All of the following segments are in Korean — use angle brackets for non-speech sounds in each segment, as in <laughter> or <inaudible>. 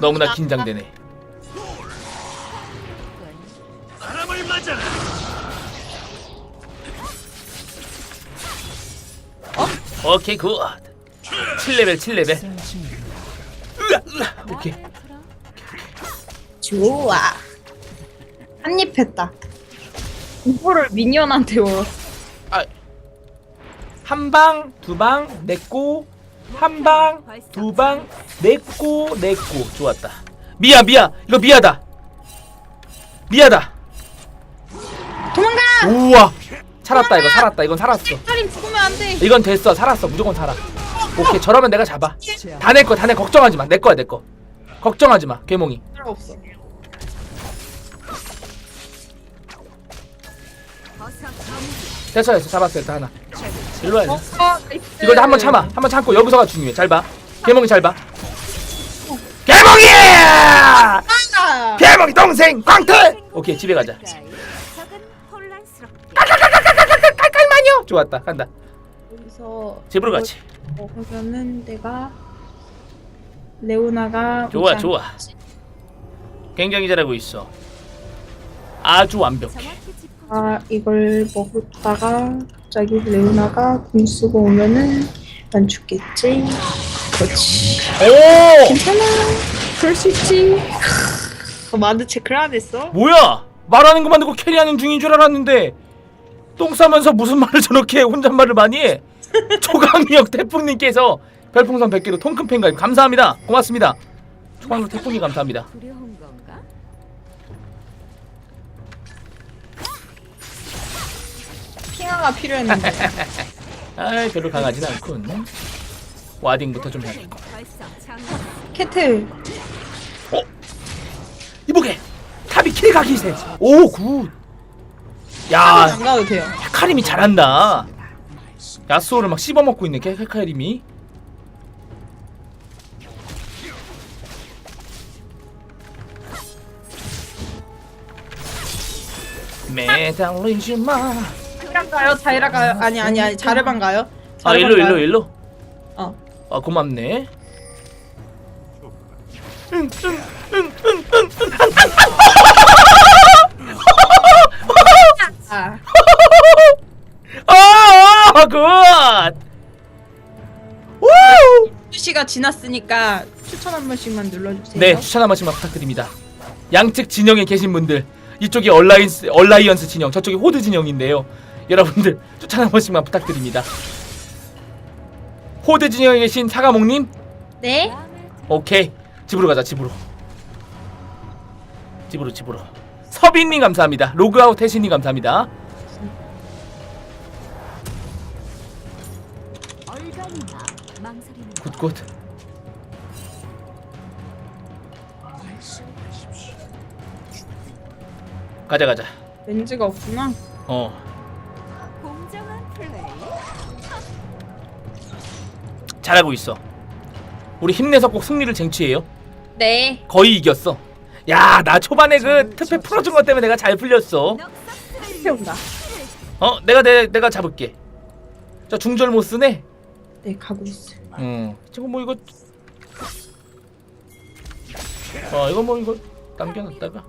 너무나 긴장되네. 바람을 맞아라. 오케이 굿. 7레벨 7레벨. 으아, 으아. 오케이. 좋아. 한입 했다. 공포를 미니언한테 워. 한 방, 두 방, 내꼬. 한 방, 두 방, 내꼬, 내꼬. 좋았다. 미야, 미야. 이거 미야다. 미야다. 도망가! 우와. 살았다 이거 살았다. 이건 살았어. 살인 죽으면 안 돼. 이건 됐어. 살았어. 무조건 살아. 오케이. 저러면 내가 잡아. 다 내 거, 다 내 걱정하지 마. 내 거야, 내 거. 걱정하지 마. 괴몽이. 필요 없어. 됐어, 됐어. 잡았어. 일단 하나. 일로 와야 돼. 이걸 한번 참아. 한번 참고 여기서가 중요해. 잘 봐. 개몽이 잘 봐. 개몽이! 아! 개몽이 동생 광태. 오케이 집에 가자. 적은 혼란스럽게 깔깔마녀. 좋았다. 간다. 여기서 집으로 가지. 먹으면은 내가 레오나가 좋아, 좋아. 굉장히 잘하고 있어. 아주 완벽해. 아 이걸 먹다가 갑자기 레오나가 궁 쓰고 오면은 난 죽겠지. 그렇지. 오! 괜찮아. 그럴 수 있지. 어, 마드 체크를 안 했어? 뭐야? 말하는 것만 듣고 캐리하는 중인 줄 알았는데 똥 싸면서 무슨 말을 저렇게 혼잣말을 많이 해? <laughs> 초강력 태풍님께서 별풍선 100개로 통큰 팬가입 감사합니다. 고맙습니다. 초강력 태풍님 감사합니다. 두려운 핑화가 필요했는데. <laughs> 아이 별로 강하진 않군. 와딩부터 좀 해야겠고. 벌써 장 캐트. 어? 이보게 탑이 킬각이세. 오 굿. 아, 야안 가도 돼요. 헤카림이 잘한다. 야스오를 막 씹어먹고 있네 헤- 헤카림이. 매달리지 마. 자이라 가요? 자이라 가요? 아니 아니 아니 자르반 가요? 아 자르반 일로 가요? 일로 일로. 어. 아 고맙네. 아, 아, 굿. 우! 2시가 지났으니까 추천 한 번씩만 눌러주세요. 네, 추천 한 번씩만 부탁드립니다. 양측 진영에 계신 분들, 이쪽이 얼라이언스, 얼라이언스 진영, 저쪽이 호드 진영인데요. 여러분들 추천 한 번씩만 부탁드립니다. 호드 진영에 계신 사과목님, 네? 오케이 집으로 가자 집으로. 집으로 집으로. 서빈님 감사합니다. 로그아웃 해신님 감사합니다. 굿굿. 가자 가자. 렌즈가 없구나. 어. 잘하고 있어. 우리 힘내서 꼭 승리를 쟁취해요. 네. 거의 이겼어. 야, 나 초반에 그 특패 풀어준 것 때문에 내가 잘 풀렸어. 태운다. 어, 내가 내 내가 잡을게. 저 중절 못 쓰네. 네, 가고 있어 요. 음, 지금 뭐 이거. 어, 이거 뭐 이거 남겨놨다가.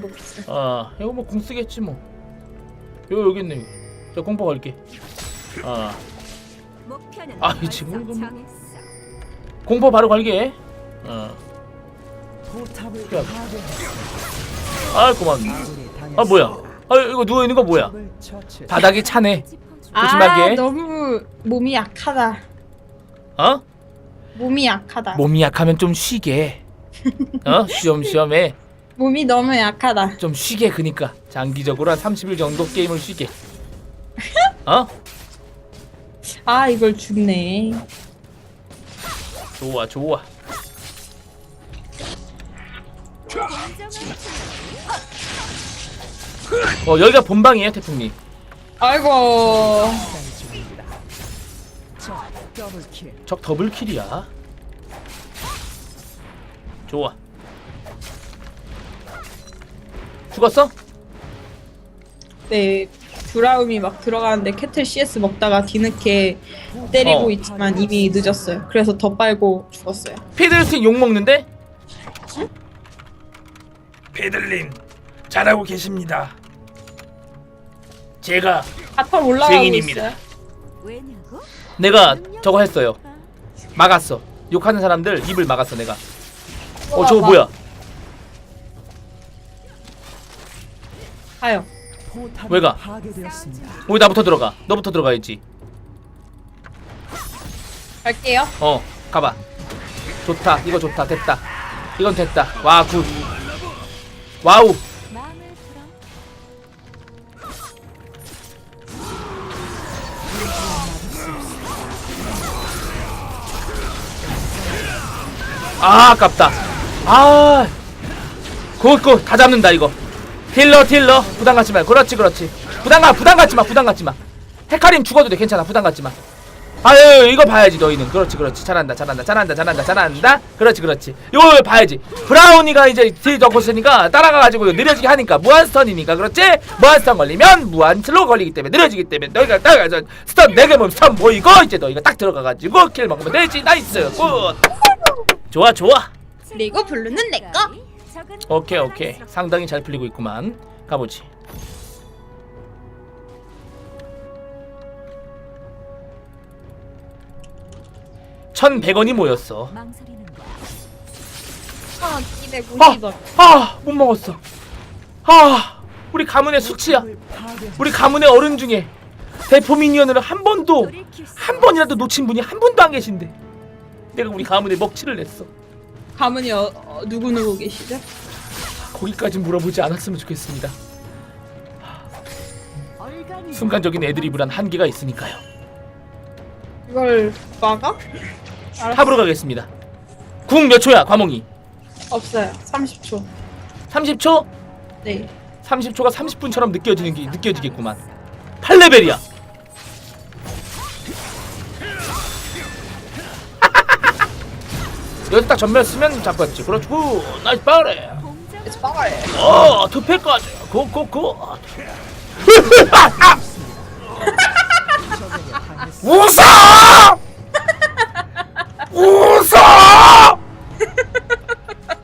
뭐? 아, 이거 뭐궁 쓰겠지 뭐. 요 여기 있네. 저 공포 걸게. 아, 목표는 아, 이 지금 이거 뭐- 정했어. 공포 바로 걸게. 어. 야. 아, 고맙네. 아, 뭐야? 아, 이거 누워 있는 거 뭐야? 바닥이 차네. 짚어줘. 조심하게. 아, 너무 몸이 약하다. 어? 몸이 약하다. 몸이 약하면 좀 쉬게. 어? 쉬엄쉬엄해. 몸이 너무 약하다. 좀 쉬게 그니까 장기적으로 한 30일 정도 게임을 쉬게. 어? 아, 이걸 죽네. 좋아 좋아. 어 여기가 본방이에요 태풍님. 아이고. 적 더블 킬이야. 좋아. 죽었어? 네. 브라움이 막 들어가는데 캐틀 CS 먹다가 뒤늦게 때리고 어. 있지만 이미 늦었어요. 그래서 더 빨고 죽었어요. 피들스틱 욕 먹는데? 페들님 잘하고 계십니다. 제가 바텀 올라가고 증인입니다. 있어요. 왜냐고? 내가 저거 했어요. 막았어. 욕하는 사람들 입을 막았어 내가. 어 저거 막- 뭐야? 가요. 왜 가? 왜 나부터 들어가? 너부터 들어가야지. 갈게요. 어 가봐. 좋다. 이거 좋다. 됐다. 이건 됐다. 와 굿. 와우. 아 아깝다. 아. 굿 굿 다 잡는다 이거. 딜러 딜러. 부담 갖지 말고 그렇지 그렇지. 부담 가 부담 갖지 마 부담 갖지 마. 헤카림 죽어도 돼. 괜찮아. 부담 갖지 마. 아유 이거 봐야지 너희는. 그렇지 그렇지. 잘한다 잘한다 잘한다 잘한다 잘한다. 그렇지 그렇지. 이거 봐야지. 브라우니가 이제 딜 넣고 쓰니까 따라가가지고 느려지게 하니까 무한스턴이니까 그렇지? 무한스턴 걸리면 무한슬로 걸리기 때문에 느려지기 때문에 너희가 따라가서 스턴 4개 보면 스턴 모이고 이제 너희가 딱 들어가가지고 킬 먹으면 되지. 나이스. 굿. 좋아 좋아. 그리고 블루는 내 거. 오케이 오케이. 상당히 잘 풀리고 있구만 가보지 천백 원이 모였어 망설이는 거야. 아, 기대 무시더. 아못 먹었어 아 우리 가문의 수치야 우리 가문의 어른 중에 대포 미니언을 한 번도 한 번이라도 놓친 분이 한 분도 안 계신데 내가 우리 가문에 먹칠을 냈어 가문이 어, 어, 누구 누구 계시죠? 거기까지 물어보지 않았으면 좋겠습니다 순간적인 애드리브란 한계가 있으니까요 이걸 막아? 탑으로 가겠습니다 궁 몇 초야 과몽이 없어요. 30초. 30초? 네. 30초가 30분처럼 느껴지는 게 느껴지겠구만 8레벨이야 여기서 딱 전멸 쓰면 잡았지. 그렇지. 굿 나이스 공정 그래서 막아요. 어 투패까지. 고고고. 웃어! 웃어!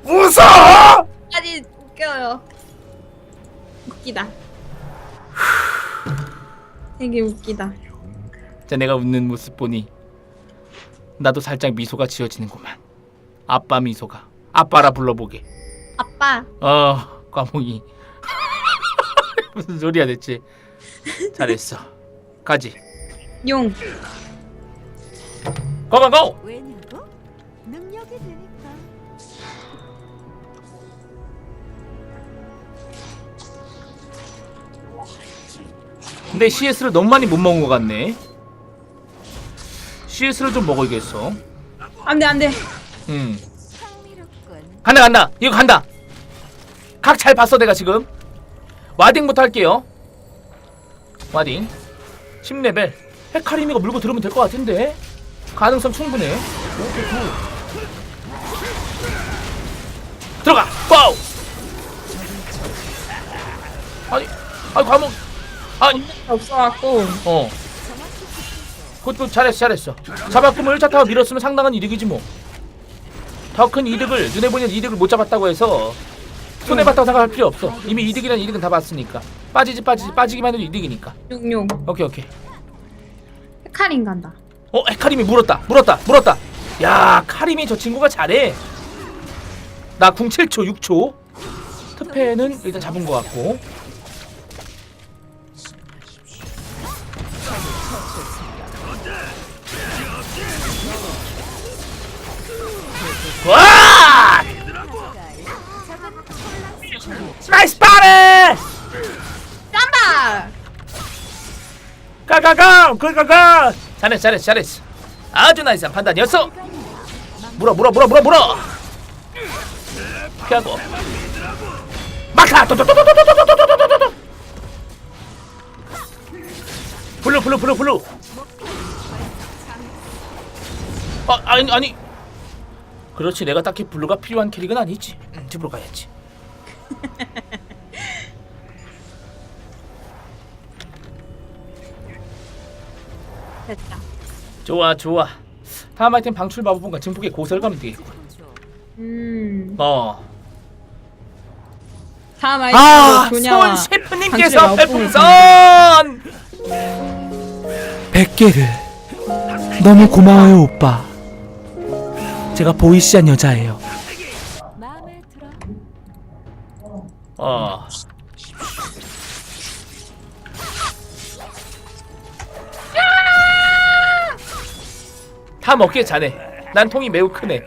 웃어! 아니 웃겨요. 웃기다. 되게 웃기다. 자 내가 웃는 모습 보니 나도 살짝 미소가 지어지는구만 아빠 미소가 아빠라 불러보게 아빠. 어 과몽이 <laughs> 무슨 소리야 대체 잘했어 가지 용. 왜냐고? 능력이 되니까. 근데 CS를 너무 많이 못 먹은 것 같네 CS를 좀 먹어야겠어 안돼 안돼. 음. 흥미롭군. 간다 간다. 이거 간다. 각 잘 봤어 내가 지금. 와딩부터 할게요. 와딩. 10레벨. 헤카리미가 물고 들으면 될 것 같은데? 가능성 충분해. 오케이, 굿. 들어가. 와우. 아니 아니 과목. 아니. 없어갖고. 어. 그것도 잘했어 잘했어. 잡았구면 1차 타워 밀었으면 상당한 이득이지 뭐 더 큰 이득을 눈에 보이는 이득을 못 잡았다고 해서 손해봤다고 생각할 필요 없어. 이미 이득이란 이득은 다 봤으니까. 빠지지 빠지지 빠지기만 해도 이득이니까. 용용. 오케이 오케이. 헤카림 간다. 어 헤카림이 물었다. 물었다 물었다. 야 카림이 저 친구가 잘해. 나 궁 7초 6초. 특패는 일단 잡은 것 같고 나이스 빠레 짠다. 가가가 가가가 잘했어 잘했어 잘했어 아주 나이스한 판단이었어 물어 물어 물어 물어 물어 피하고 또또또또또또또또또또 블루 블루 블루 블루 아 아니 아니 그렇지 내가 딱히 블루가 필요한 캐릭은 아니지 음, 집으로 가야지 좋아 좋아 다음 아이템 방출 마법본과 증폭의 고설 가면 되겠고 음. 어. 다음 아이템 아, 조냐와 손 셰프님께서 별풍선 100개를 너무 고마워요 오빠 제가 보이시한 여자예요 들어. 다 먹기에 자네 난 통이 매우 크네.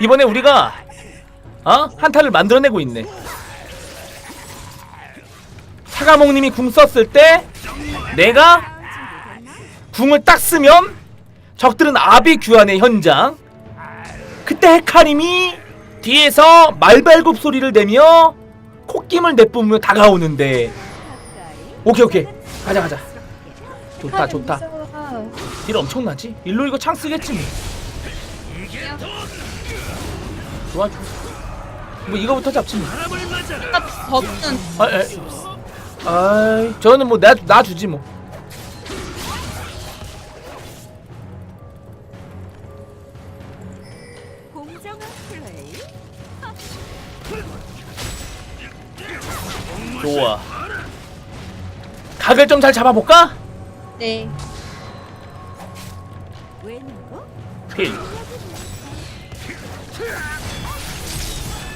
이번에 우리가 어? 한타를 만들어내고 있네. 차가몽님이 궁 썼을 때 내가 궁을 딱 쓰면 적들은 아비 규환의 현장. 그때 헤카림이 뒤에서 말발굽 소리를 내며 콧김을 내뿜으며 다가오는데. 오케이 오케이 가자 가자 좋다 좋다. 일 엄청나지? 일로 이거 창 쓰겠지 뭐. 좋아 좋아. 뭐 이거부터 잡지 뭐. 버튼 아, 에. 아이, 저는 뭐나 주지 뭐. 공정한 플레이. 좋아. 각을 좀 잘 잡아볼까? 네. 필.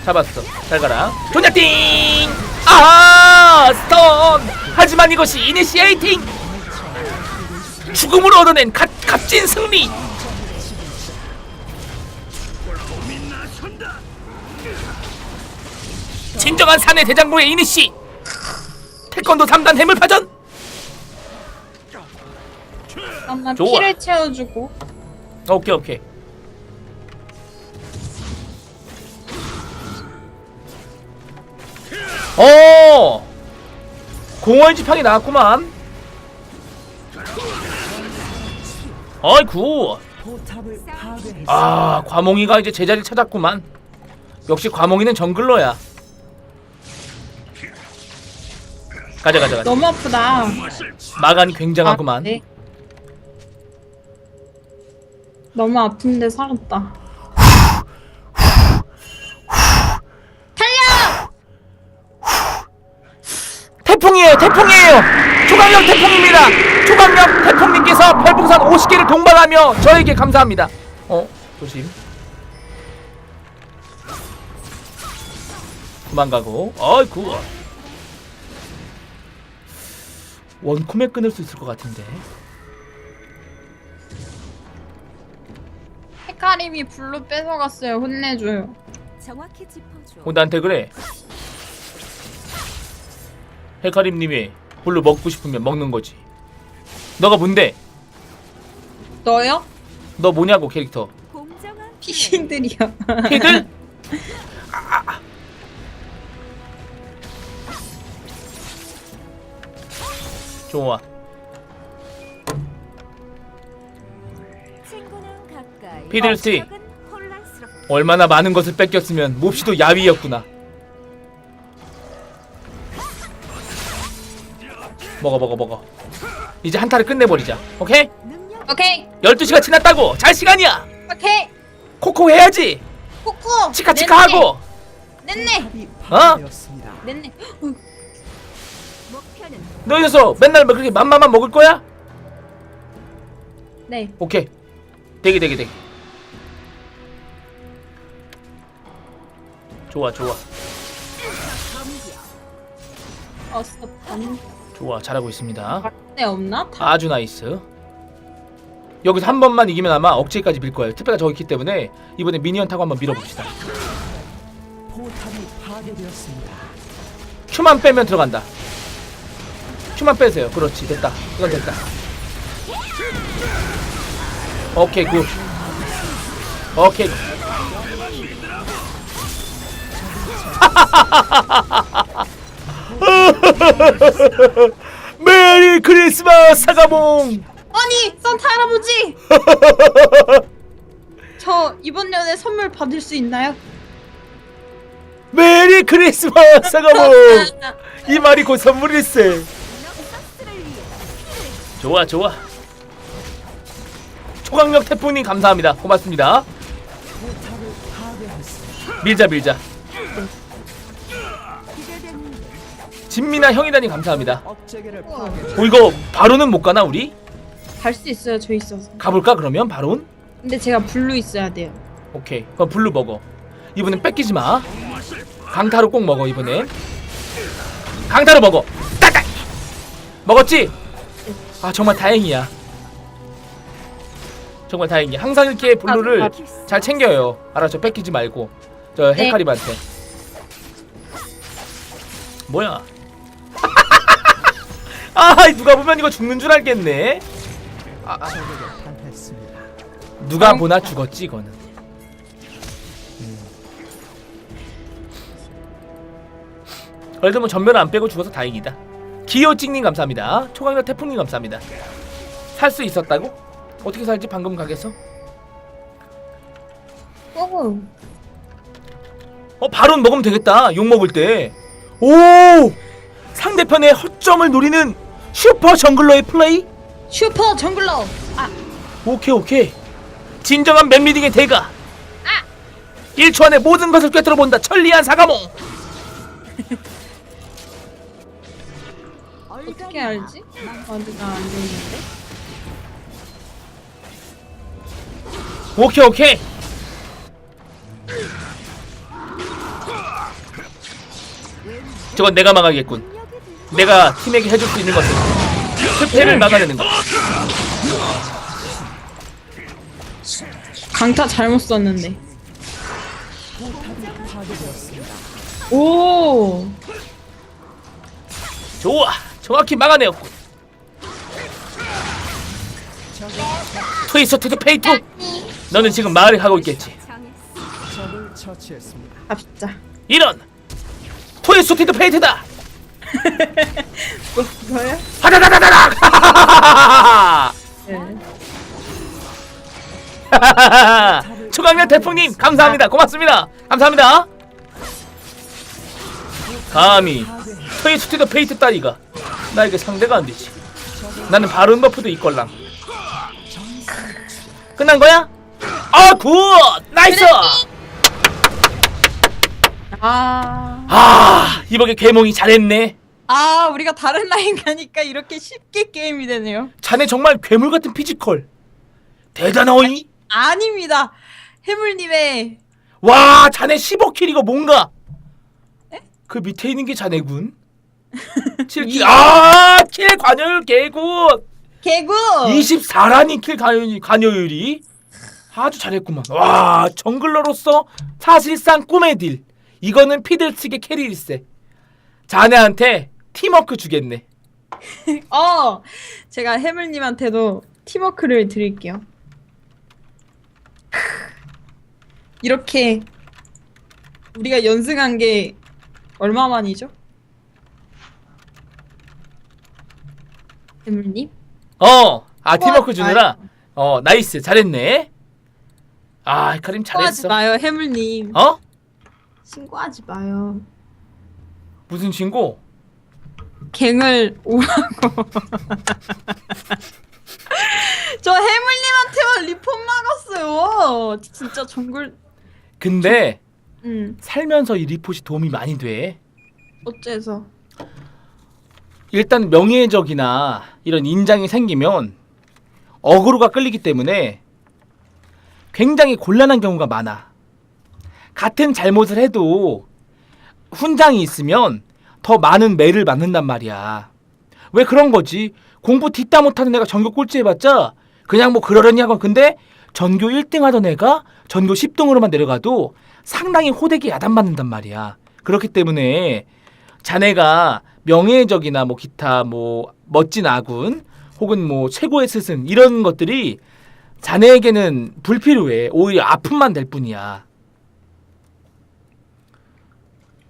잡았어. 잘 가라. 조냐띵! 아, 스톤. 하지만 이것이 이니시에이팅. 죽음을 얻어낸 값, 값진 승리. 진정한 사내 대장부의 이니시. 태권도 3단 해물파전. 잠깐만 좋아. 피를 채워주고. 오케이 오케이. 어 공원 지팡이 나왔구만. 아이쿠. 아 과몽이가 이제 제자리 찾았구만. 역시 과몽이는 정글러야. 가자 가자 가자. 너무 아프다. 마간이 굉장하구만. 아, 네. 너무 아픈데 살았다. 태풍이에요 태풍이에요. 초강력 태풍입니다. 초강력 태풍님께서 별풍선 50개를 동반하며 저에게 감사합니다. 어 조심. 도망가고. 어이구 원콤에 끊을 수 있을 것 같은데 헤카림이 블루 뺏어갔어요. 혼내줘요. 정확히 짚어줘. 어 나한테 그래 헤카림님이 불로 먹고 싶으면 먹는 거지 너가 뭔데 너요? 너 뭐냐고 캐릭터 공정한. 피신들이요. 걔들 <laughs> <laughs> 좋아 혼란스럽게. 얼마나 많은 것을 뺏겼으면 몹시도 야위였구나 먹어 먹어 먹어 이제 한타를 끝내버리자 오케이? 오케이. 12시가 지났다고 잘 시간이야 오케이. 코코 해야지 코코. 치카 치카 하고 냈네. 어? 냈네. 너 녀석 맨날 뭐 그렇게 맘마만 먹을 거야? 네. 오케이 대기 대기 대기 좋아 좋아. 어서 반. 좋아 잘하고 있습니다. 네 없나? 다. 아주 나이스. 여기서 한 번만 이기면 아마 억제까지 빌 거예요. 특배가 저기 있기 때문에 이번에 미니언 타고 한번 밀어봅시다. 포탑이 파괴되었습니다. 큐만 빼면 들어간다. 큐만 빼세요. 그렇지 됐다. 이건 됐다. 오케이 굿. 오케이 <laughs> 메리 크리스마스 사과봉 아니 산타 할아버지. <laughs> 저 이번 연에 선물 받을 수 있나요? 메리 크리스마스 사과봉 <laughs> 이 말이 곧 선물일세 좋아 좋아 초강력 태풍님 감사합니다 고맙습니다. 밀자 밀자 진미나 형이다니 감사합니다. 어 이거 바로는 못 가나 우리? 갈 수 있어요 저 있어서. 가볼까 그러면 바론? 근데 제가 블루 있어야 돼요. 오케이. 그럼 블루 먹어. 이번엔 뺏기지 마. 강타로 꼭 먹어 이번엔. 강타로 먹어. 따딱 먹었지? 아 정말 다행이야. 정말 다행이야. 항상 이렇게 블루를 잘 챙겨요. 알았죠? 뺏기지 말고. 저 네. 헤카림한테. 뭐야 아 누가 보면 이거 죽는 줄 알겠네 적에게 당했습니다. 누가 보나 죽었지 이거는 음. 그래도 뭐 전멸을 안 빼고 죽어서 다행이다 기호찍님 감사합니다 초강력 태풍님 감사합니다 살 수 있었다고? 어떻게 살지 방금 가게에서? 어어 바론 먹으면 되겠다 욕 먹을 때오 상대편의 허점을 노리는 슈퍼 정글러의 플레이? 슈퍼 정글러. 아. 오케이 오케이. 진정한 맵리딩의 대가. 1초 안에 모든 것을 꿰뚫어 본다 천리안 사가몽 <laughs> 어떻게 알지? 어디가 안 되는데? 오케이 오케이. 저건 내가 막아야겠군 내가 팀에게 해줄 수 있는 것은 스패를 막아내는 것. 강타 잘못 썼는데. 오! 좋아! 정확히 막아내었군. 트위스트드 페이토 너는 지금 말을 하고 있겠지. 갑시다. 이런! 트위스트드 페이트다 뭐 그거야? 하다다다다닥 네. <laughs> 초강력 대풍님 감사합니다. 고맙습니다. 감사합니다. 감히 트위스트드 페이트 따위가 나에게 상대가 안 되지. 나는 바른 버프도 있걸랑. 끝난 거야? 아 굿! 나이스! 아, 아 이번에 개몽이 잘했네 아 우리가 다른 라인 가니까 이렇게 쉽게 게임이 되네요. 자네 정말 괴물 같은 피지컬. 대단하오이 아닙니다. 해물님의 와 자네 15킬 이거 뭔가? 그 밑에 있는 게 자네군? <laughs> 7킬 아킬 관여율 개굿! 개구 24라니 킬 관여율이, 관여율이? 아주 잘했구만. 와 정글러로서 사실상 꿈의 딜. 이거는 피들 측의 캐리일세. 자네한테 팀워크 주겠네 <laughs> 어 제가 해물님한테도 팀워크를 드릴게요 이렇게 우리가 연승한 게 얼마만이죠? 해물님? 어 아 팀워크 주느라 아유, 어 나이스 잘했네 아 카림 신고하지 잘했어 마요 해물님 어? 신고하지 마요 무슨 친구? 갱을 오라고. <laughs> 저 해물님한테만 리폰 막았어요. 진짜 정글. 근데 음. 살면서 이 리포시 도움이 많이 돼. 어째서? 일단 명예적이나 이런 인장이 생기면 어그로가 끌리기 때문에 굉장히 곤란한 경우가 많아. 같은 잘못을 해도 훈장이 있으면 더 많은 매를 맞는단 말이야. 왜 그런 거지? 공부 뒷다 못하는 애가 전교 꼴찌 해봤자 그냥 뭐 그러려니 하건 근데 전교 1등 하던 애가 전교 10등으로만 내려가도 상당히 호되게 야단받는단 말이야. 그렇기 때문에 자네가 명예적이나 뭐 기타 뭐 멋진 아군 혹은 뭐 최고의 스승 이런 것들이 자네에게는 불필요해. 오히려 아픔만 될 뿐이야.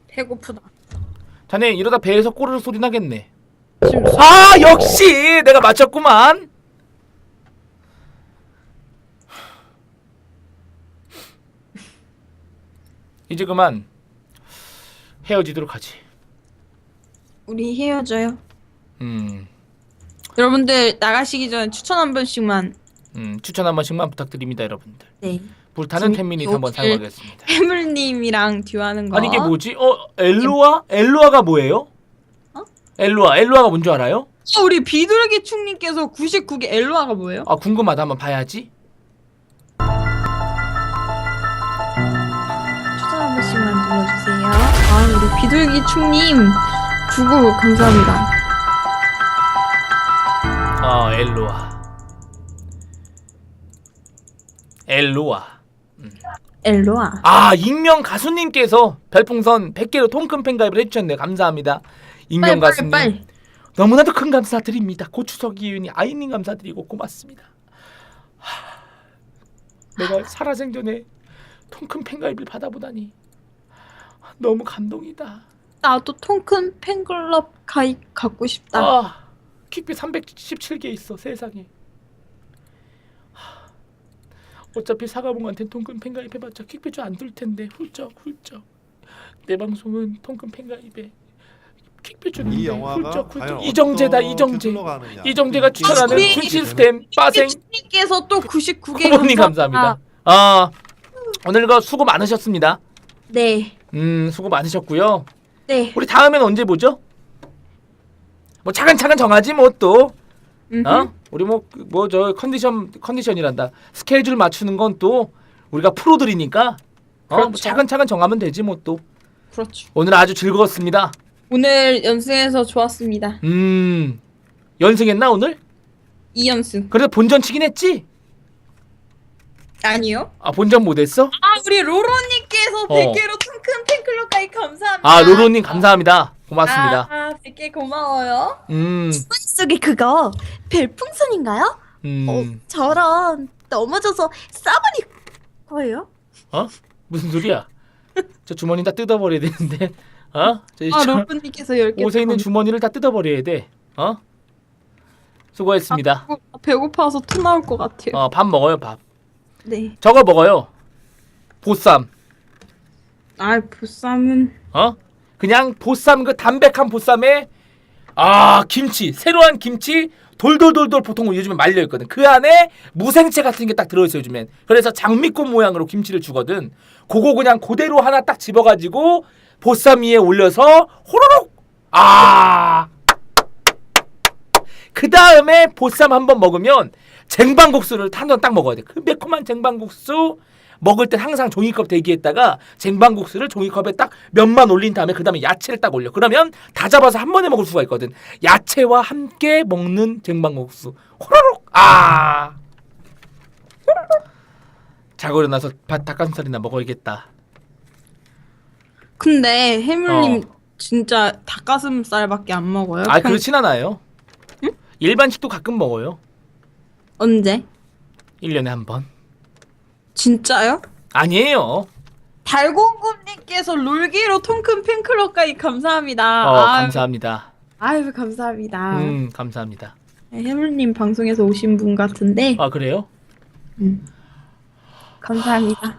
배고프다 자네 이러다 배에서 꼬르르 소리 나겠네. 아 역시 내가 맞췄구만. 이제 그만 헤어지도록 하지. 우리 헤어져요 음 여러분들 나가시기 전에 추천 한 번씩만. 음, 추천 한 번씩만 부탁드립니다, 여러분들. 네. 불타는 10미닛 한번 사용하겠습니다. 해물님이랑 듀하는 거. 아니 이게 뭐지? 어, 엘로아? 엘로아가 뭐예요? 어? 엘로아, 엘로아가 뭔 줄 알아요? 어, 우리 비둘기 충님께서 99개 엘로아가 뭐예요? 아 궁금하다 한번 봐야지. 추천 한 번씩만 눌러주세요. 아 우리 비둘기 충님 99 감사합니다. 어, 엘로아. 엘로아. 엘로아. 아, 익명 가수님께서 별풍선 100개로 통큰 팬가입을 해주셨네요. 감사합니다. 익명 빨리 빨리 가수님. 빨리. 너무나도 큰 감사드립니다. 고추석 이윤이 아이님 감사드리고 고맙습니다. 하, 내가 살아생전에 통큰 팬가입을 받아보다니 너무 감동이다. 나도 통큰 팬클럽 가입 갖고 싶다. 아, 퀵비 317개 있어 세상에. 하, 어차피 사과봉한테 통큰 팬가입 해봤자 퀵비주 안 들 텐데 훌쩍 훌쩍. 내 방송은 통큰 팬가입에 퀵비주는 이 영화가 훌쩍 과연 훌쩍 이정재다 이정재. 이정재가 추천하는 군 시스템 빠생 충님께서 또 99개 후보님 감사합니다. 아 오늘 그 수고 많으셨습니다. 네. 음 수고 많으셨고요. 네. 우리 다음엔 언제 보죠? 뭐 차근차근 정하지 뭐 또. 어? 우리 뭐 뭐 저 컨디션 컨디션이란다. 스케줄 맞추는 건 또 우리가 프로들이니까 어? 뭐 그렇죠. 차근차근 정하면 되지 뭐 또. 그렇죠. 오늘 아주 즐거웠습니다. 오늘 연승해서 좋았습니다. 음 연승했나 오늘? 2연승. 그래도 본전 치긴 했지? 아니요. 아 본전 못 했어? 아 우리 로로님께서 어. 100개로 통큰 팬클럽 가입 감사합니다. 아 로로님 감사합니다. 고맙습니다. 아, 100개 고마워요. 음, 속에 그거 별풍선인가요? 음, 어, 저런 넘어져서 싸버릴 거예요? 어? 무슨 소리야? <laughs> 저 주머니 다 뜯어버려야 되는데, 어? 저아저 로로님께서 10개. 옷에 있는 주머니를 다 뜯어버려야 돼, 어? 수고했습니다. 배고파서 토 나올 것 같아요. 어, 밥 먹어요, 밥. 네. 저거 먹어요. 보쌈, 아 보쌈은 어? 그냥 보쌈 그 담백한 보쌈에 아 김치, 새로운 김치 돌돌돌돌 보통 요즘에 말려 있거든. 그 안에 무생채 같은 게 딱 들어있어 요즘엔. 그래서 장미꽃 모양으로 김치를 주거든. 그거 그냥 그대로 하나 딱 집어가지고 보쌈 위에 올려서 호로록 아. 그 다음에 보쌈 한 번 먹으면 쟁반국수를 한 번 딱 먹어야 돼. 그 매콤한 쟁반국수 먹을 때 항상 종이컵 대기했다가 쟁반국수를 종이컵에 딱 면만 올린 다음에 그 다음에 야채를 딱 올려. 그러면 다 잡아서 한 번에 먹을 수가 있거든. 야채와 함께 먹는 쟁반국수. 호로록 아. 자고 일어나서 밥 닭가슴살이나 먹어야겠다. 근데 해물님 어. 진짜 닭가슴살밖에 안 먹어요? 아 평- 그렇진 않아요. 일반식도 가끔 먹어요. 언제? 1년에 한 번. 진짜요? 아니에요. 달고구님께서 롤기로 통큰 팬클럽 가입 감사합니다. 어, 아유, 감사합니다. 아유 감사합니다. 음, 감사합니다. 해물님 방송에서 오신 분 같은데 아, 그래요? 감사합니다.